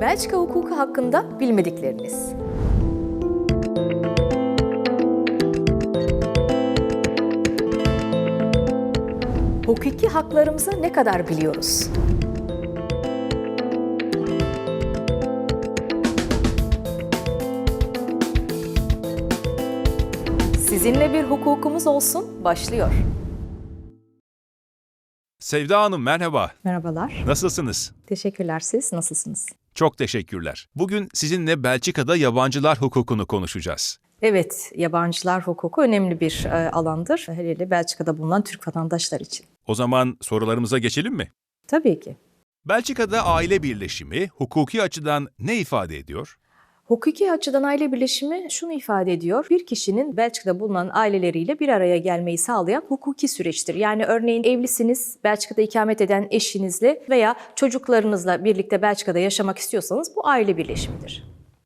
Belçika hukuku hakkında bilmedikleriniz. Hukuki haklarımızı ne kadar biliyoruz? Sizinle bir hukukumuz olsun başlıyor. Sevda Hanım merhaba. Merhabalar. Nasılsınız? Teşekkürler. Siz nasılsınız? Çok teşekkürler. Bugün sizinle Belçika'da yabancılar hukukunu konuşacağız. Evet, yabancılar hukuku önemli bir e, alandır. Hele hele Belçika'da bulunan Türk vatandaşlar için. O zaman sorularımıza geçelim mi? Tabii ki. Belçika'da aile birleşimi hukuki açıdan ne ifade ediyor? Hukuki açıdan aile birleşimi şunu ifade ediyor. Bir kişinin Belçika'da bulunan aileleriyle bir araya gelmeyi sağlayan hukuki süreçtir. Yani örneğin evlisiniz, Belçika'da ikamet eden eşinizle veya çocuklarınızla birlikte Belçika'da yaşamak istiyorsanız bu aile birleşimidir.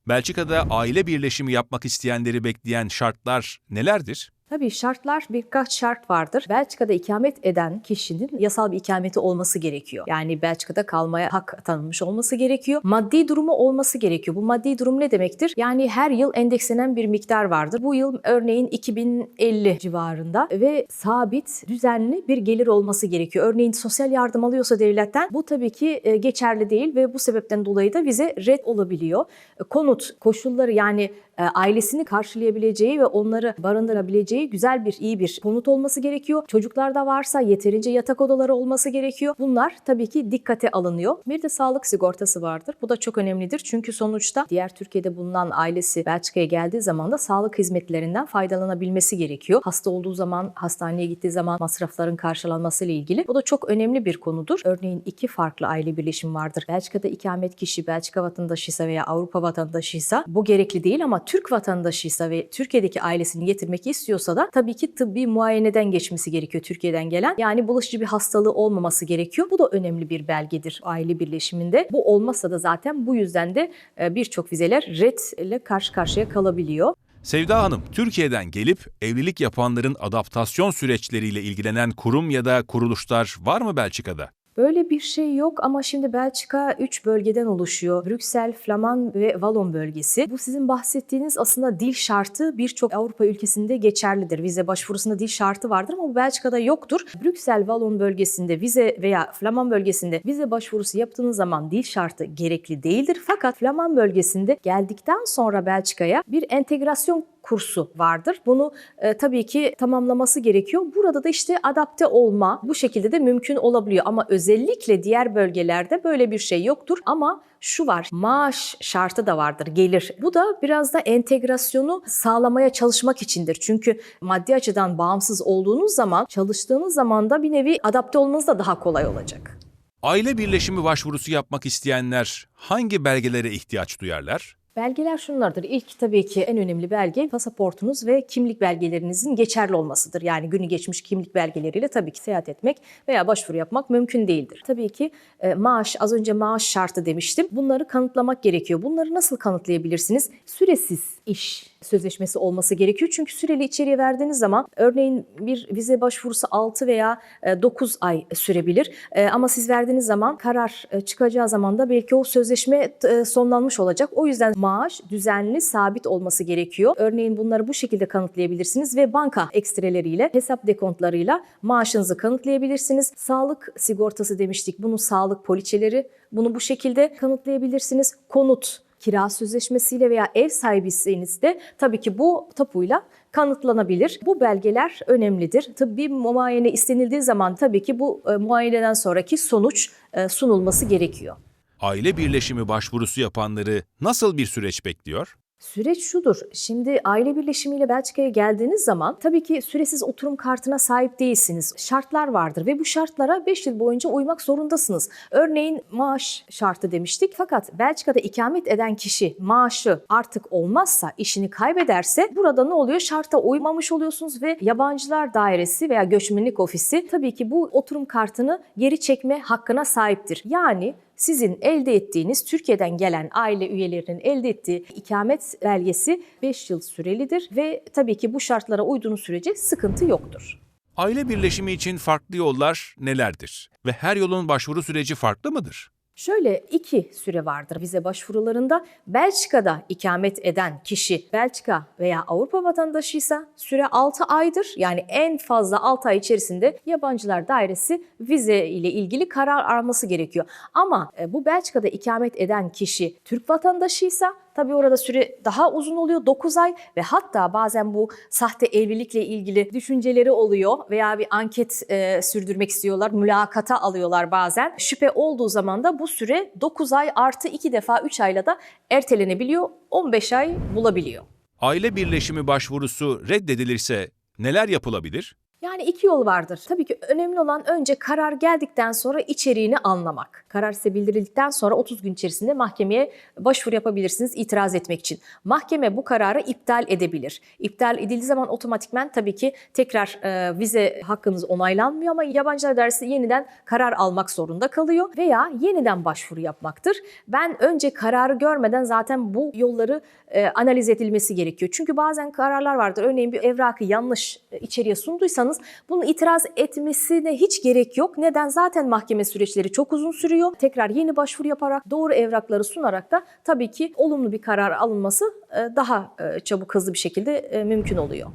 Belçika'da aile birleşimi yapmak isteyenleri bekleyen şartlar nelerdir? Tabii şartlar birkaç şart vardır. Belçika'da ikamet eden kişinin yasal bir ikameti olması gerekiyor. Yani Belçika'da kalmaya hak tanınmış olması gerekiyor. Maddi durumu olması gerekiyor. Bu maddi durum ne demektir? Yani her yıl endekslenen bir miktar vardır. Bu yıl örneğin 2050 civarında ve sabit, düzenli bir gelir olması gerekiyor. Örneğin sosyal yardım alıyorsa devletten bu tabii ki e, geçerli değil ve bu sebepten dolayı da vize red olabiliyor. E, Konut koşulları yani e, ailesini karşılayabileceği ve onları barındırabileceği güzel bir, iyi bir konut olması gerekiyor. Çocuklarda varsa yeterince yatak odaları olması gerekiyor. Bunlar tabii ki dikkate alınıyor. Bir de sağlık sigortası vardır. Bu da çok önemlidir. Çünkü sonuçta diğer Türkiye'de bulunan ailesi Belçika'ya geldiği zaman da sağlık hizmetlerinden faydalanabilmesi gerekiyor. Hasta olduğu zaman, hastaneye gittiği zaman masrafların karşılanması ile ilgili. Bu da çok önemli bir konudur. Örneğin iki farklı aile birleşimi vardır. Belçika'da ikamet kişi Belçika vatandaşıysa veya Avrupa vatandaşıysa bu gerekli değil ama Türk vatandaşıysa ve Türkiye'deki ailesini getirmek istiyorsa da tabii ki tıbbi muayeneden geçmesi gerekiyor Türkiye'den gelen. Yani bulaşıcı bir hastalığı olmaması gerekiyor. Bu da önemli bir belgedir aile birleşiminde. Bu olmazsa da zaten bu yüzden de e, birçok vizeler red ile karşı karşıya kalabiliyor. Sevda Hanım, Türkiye'den gelip evlilik yapanların adaptasyon süreçleriyle ilgilenen kurum ya da kuruluşlar var mı Belçika'da? Böyle bir şey yok ama şimdi Belçika 3 bölgeden oluşuyor. Brüksel, Flaman ve Valon bölgesi. Bu sizin bahsettiğiniz aslında dil şartı birçok Avrupa ülkesinde geçerlidir. Vize başvurusunda dil şartı vardır ama bu Belçika'da yoktur. Brüksel, Valon bölgesinde vize veya Flaman bölgesinde vize başvurusu yaptığınız zaman dil şartı gerekli değildir. Fakat Flaman bölgesinde geldikten sonra Belçika'ya bir entegrasyon kursu vardır. Bunu e, tabii ki tamamlaması gerekiyor. Burada da işte adapte olma bu şekilde de mümkün olabiliyor ama özellikle diğer bölgelerde böyle bir şey yoktur ama şu var maaş şartı da vardır gelir. Bu da biraz da entegrasyonu sağlamaya çalışmak içindir. Çünkü maddi açıdan bağımsız olduğunuz zaman çalıştığınız zaman da bir nevi adapte olmanız da daha kolay olacak. Aile birleşimi başvurusu yapmak isteyenler hangi belgelere ihtiyaç duyarlar? Belgeler şunlardır. İlk tabii ki en önemli belge pasaportunuz ve kimlik belgelerinizin geçerli olmasıdır. Yani günü geçmiş kimlik belgeleriyle tabii ki seyahat etmek veya başvuru yapmak mümkün değildir. Tabii ki e, maaş, az önce maaş şartı demiştim. Bunları kanıtlamak gerekiyor. Bunları nasıl kanıtlayabilirsiniz? Süresiz iş sözleşmesi olması gerekiyor. Çünkü süreli içeriye verdiğiniz zaman örneğin bir vize başvurusu 6 veya 9 ay sürebilir. E, Ama siz verdiğiniz zaman karar e, çıkacağı zaman da belki o sözleşme e, sonlanmış olacak. O yüzden maaş düzenli, sabit olması gerekiyor. Örneğin bunları bu şekilde kanıtlayabilirsiniz ve banka ekstreleriyle, hesap dekontlarıyla maaşınızı kanıtlayabilirsiniz. Sağlık sigortası demiştik. Bunun sağlık poliçeleri. Bunu bu şekilde kanıtlayabilirsiniz. Konut kira sözleşmesiyle veya ev sahibiyseniz de tabii ki bu tapuyla kanıtlanabilir. Bu belgeler önemlidir. Tıbbi muayene istenildiği zaman tabii ki bu e, muayeneden sonraki sonuç e, sunulması gerekiyor. Aile birleşimi başvurusu yapanları nasıl bir süreç bekliyor? Süreç şudur. Şimdi aile birleşimiyle Belçika'ya geldiğiniz zaman tabii ki süresiz oturum kartına sahip değilsiniz. Şartlar vardır ve bu şartlara 5 yıl boyunca uymak zorundasınız. Örneğin maaş şartı demiştik. Fakat Belçika'da ikamet eden kişi maaşı artık olmazsa, işini kaybederse burada ne oluyor? Şarta uymamış oluyorsunuz ve yabancılar dairesi veya göçmenlik ofisi tabii ki bu oturum kartını geri çekme hakkına sahiptir. Yani sizin elde ettiğiniz Türkiye'den gelen aile üyelerinin elde ettiği ikamet belgesi 5 yıl sürelidir ve tabii ki bu şartlara uyduğunuz sürece sıkıntı yoktur. Aile birleşimi için farklı yollar nelerdir? Ve her yolun başvuru süreci farklı mıdır? Şöyle iki süre vardır vize başvurularında. Belçika'da ikamet eden kişi Belçika veya Avrupa vatandaşıysa süre 6 aydır. Yani en fazla 6 ay içerisinde yabancılar dairesi vize ile ilgili karar alması gerekiyor. Ama e, bu Belçika'da ikamet eden kişi Türk vatandaşıysa Tabii orada süre daha uzun oluyor 9 ay ve hatta bazen bu sahte evlilikle ilgili düşünceleri oluyor veya bir anket e, sürdürmek istiyorlar, mülakata alıyorlar bazen. Şüphe olduğu zaman da bu süre 9 ay artı 2 defa 3 ayla da ertelenebiliyor, 15 ay bulabiliyor. Aile birleşimi başvurusu reddedilirse neler yapılabilir? Yani iki yol vardır. Tabii ki önemli olan önce karar geldikten sonra içeriğini anlamak. Karar size bildirildikten sonra 30 gün içerisinde mahkemeye başvuru yapabilirsiniz itiraz etmek için. Mahkeme bu kararı iptal edebilir. İptal edildiği zaman otomatikmen tabii ki tekrar e, vize hakkınız onaylanmıyor ama yabancılar dairesi yeniden karar almak zorunda kalıyor veya yeniden başvuru yapmaktır. Ben önce kararı görmeden zaten bu yolları e, analiz edilmesi gerekiyor. Çünkü bazen kararlar vardır. Örneğin bir evrakı yanlış e, içeriye sunduysanız bunun itiraz etmesine hiç gerek yok. Neden? Zaten mahkeme süreçleri çok uzun sürüyor. Tekrar yeni başvuru yaparak doğru evrakları sunarak da tabii ki olumlu bir karar alınması e, daha e, çabuk hızlı bir şekilde e, mümkün oluyor.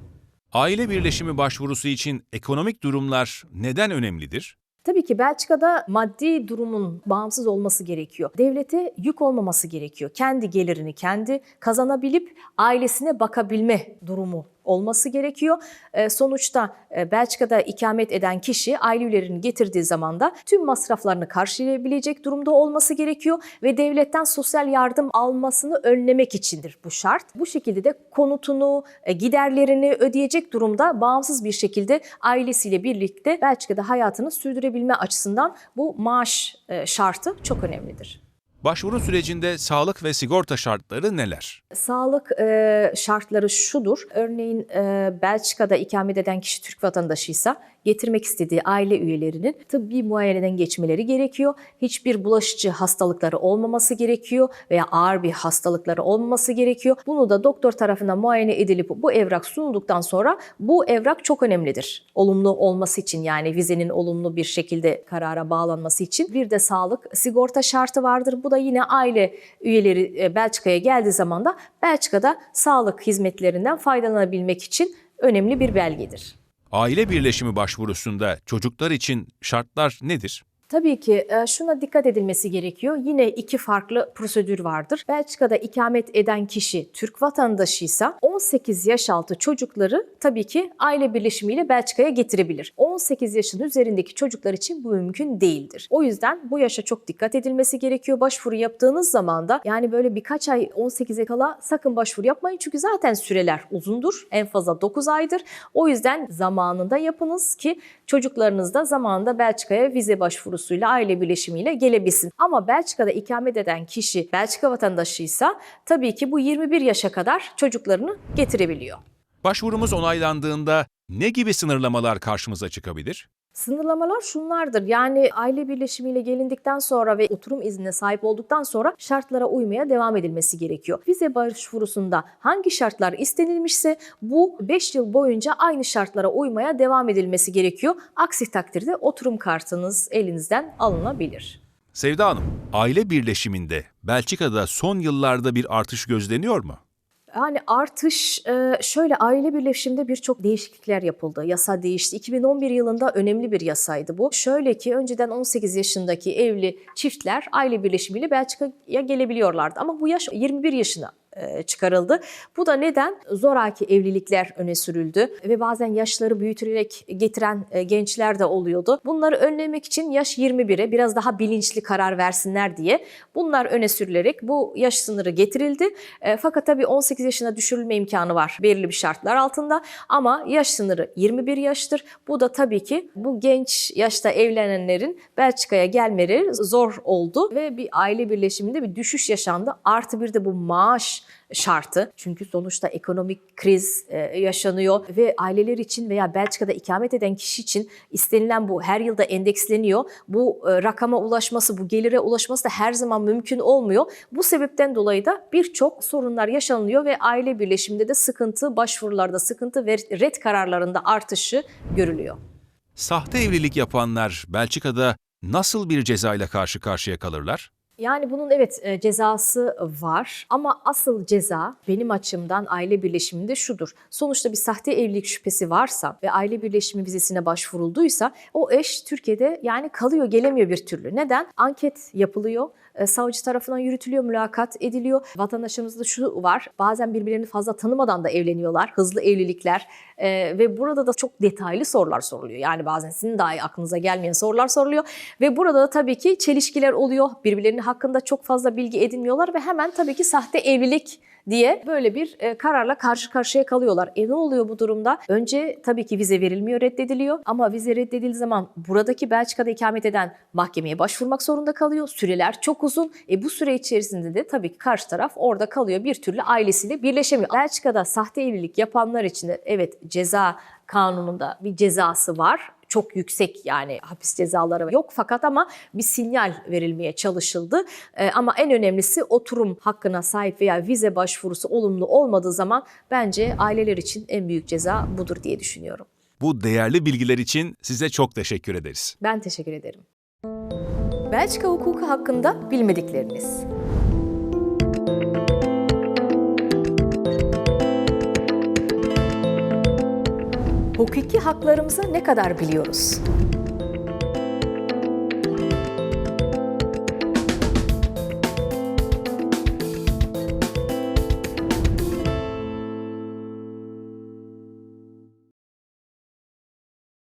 Aile birleşimi başvurusu için ekonomik durumlar neden önemlidir? Tabii ki Belçika'da maddi durumun bağımsız olması gerekiyor. Devlete yük olmaması gerekiyor. Kendi gelirini kendi kazanabilip ailesine bakabilme durumu olması gerekiyor. E, sonuçta e, Belçika'da ikamet eden kişi aile üyelerini getirdiği zaman da tüm masraflarını karşılayabilecek durumda olması gerekiyor ve devletten sosyal yardım almasını önlemek içindir bu şart. Bu şekilde de konutunu, e, giderlerini ödeyecek durumda bağımsız bir şekilde ailesiyle birlikte Belçika'da hayatını sürdürebilme açısından bu maaş e, şartı çok önemlidir. Başvuru sürecinde sağlık ve sigorta şartları neler? Sağlık e, şartları şudur. Örneğin e, Belçika'da ikamet eden kişi Türk vatandaşıysa getirmek istediği aile üyelerinin tıbbi muayeneden geçmeleri gerekiyor. Hiçbir bulaşıcı hastalıkları olmaması gerekiyor veya ağır bir hastalıkları olmaması gerekiyor. Bunu da doktor tarafından muayene edilip bu evrak sunulduktan sonra bu evrak çok önemlidir. Olumlu olması için yani vizenin olumlu bir şekilde karara bağlanması için. Bir de sağlık sigorta şartı vardır. Bu da yine aile üyeleri e, Belçika'ya geldiği zaman da Belçika'da sağlık hizmetlerinden faydalanabilmek için önemli bir belgedir. Aile birleşimi başvurusunda çocuklar için şartlar nedir? Tabii ki e, şuna dikkat edilmesi gerekiyor. Yine iki farklı prosedür vardır. Belçika'da ikamet eden kişi Türk vatandaşıysa 18 yaş altı çocukları tabii ki aile birleşimiyle Belçika'ya getirebilir. 18 yaşın üzerindeki çocuklar için bu mümkün değildir. O yüzden bu yaşa çok dikkat edilmesi gerekiyor. Başvuru yaptığınız zaman da yani böyle birkaç ay 18'e kala sakın başvuru yapmayın. Çünkü zaten süreler uzundur. En fazla 9 aydır. O yüzden zamanında yapınız ki çocuklarınız da zamanında Belçika'ya vize başvuru başvurusuyla aile birleşimiyle gelebilsin. Ama Belçika'da ikamet eden kişi Belçika vatandaşıysa tabii ki bu 21 yaşa kadar çocuklarını getirebiliyor. Başvurumuz onaylandığında ne gibi sınırlamalar karşımıza çıkabilir? Sınırlamalar şunlardır. Yani aile birleşimiyle gelindikten sonra ve oturum iznine sahip olduktan sonra şartlara uymaya devam edilmesi gerekiyor. Vize başvurusunda hangi şartlar istenilmişse bu 5 yıl boyunca aynı şartlara uymaya devam edilmesi gerekiyor. Aksi takdirde oturum kartınız elinizden alınabilir. Sevda Hanım, aile birleşiminde Belçika'da son yıllarda bir artış gözleniyor mu? Yani artış e, şöyle aile birleşiminde birçok değişiklikler yapıldı. Yasa değişti. 2011 yılında önemli bir yasaydı bu. Şöyle ki önceden 18 yaşındaki evli çiftler aile birleşimiyle Belçika'ya gelebiliyorlardı. Ama bu yaş 21 yaşına çıkarıldı. Bu da neden? Zoraki evlilikler öne sürüldü ve bazen yaşları büyütülerek getiren e, gençler de oluyordu. Bunları önlemek için yaş 21'e biraz daha bilinçli karar versinler diye bunlar öne sürülerek bu yaş sınırı getirildi. E, fakat tabii 18 yaşına düşürülme imkanı var belirli bir şartlar altında ama yaş sınırı 21 yaştır. Bu da tabii ki bu genç yaşta evlenenlerin Belçika'ya gelmeleri zor oldu ve bir aile birleşiminde bir düşüş yaşandı. Artı bir de bu maaş şartı. Çünkü sonuçta ekonomik kriz e, yaşanıyor ve aileler için veya Belçika'da ikamet eden kişi için istenilen bu her yılda endeksleniyor. Bu e, rakama ulaşması, bu gelire ulaşması da her zaman mümkün olmuyor. Bu sebepten dolayı da birçok sorunlar yaşanıyor ve aile birleşiminde de sıkıntı, başvurularda sıkıntı ve red kararlarında artışı görülüyor. Sahte evlilik yapanlar Belçika'da nasıl bir cezayla karşı karşıya kalırlar? Yani bunun evet e, cezası var ama asıl ceza benim açımdan aile birleşiminde şudur. Sonuçta bir sahte evlilik şüphesi varsa ve aile birleşimi vizesine başvurulduysa o eş Türkiye'de yani kalıyor gelemiyor bir türlü. Neden? Anket yapılıyor. e, Savcı tarafından yürütülüyor, mülakat ediliyor. Vatandaşımızda şu var, bazen birbirlerini fazla tanımadan da evleniyorlar. Hızlı evlilikler e, ve burada da çok detaylı sorular soruluyor. Yani bazen sizin dahi aklınıza gelmeyen sorular soruluyor. Ve burada da tabii ki çelişkiler oluyor. Birbirlerinin hakkında çok fazla bilgi edinmiyorlar ve hemen tabii ki sahte evlilik diye böyle bir e, kararla karşı karşıya kalıyorlar. E ne oluyor bu durumda? Önce tabii ki vize verilmiyor, reddediliyor. Ama vize reddedildiği zaman buradaki Belçika'da ikamet eden mahkemeye başvurmak zorunda kalıyor. Süreler çok uzun. E bu süre içerisinde de tabii ki karşı taraf orada kalıyor. Bir türlü ailesiyle birleşemiyor. Belçika'da sahte evlilik yapanlar için de evet ceza kanununda bir cezası var çok yüksek yani hapis cezaları yok fakat ama bir sinyal verilmeye çalışıldı. Ee, ama en önemlisi oturum hakkına sahip veya vize başvurusu olumlu olmadığı zaman bence aileler için en büyük ceza budur diye düşünüyorum. Bu değerli bilgiler için size çok teşekkür ederiz. Ben teşekkür ederim. Belçika hukuku hakkında bilmedikleriniz. Hukuki haklarımızı ne kadar biliyoruz?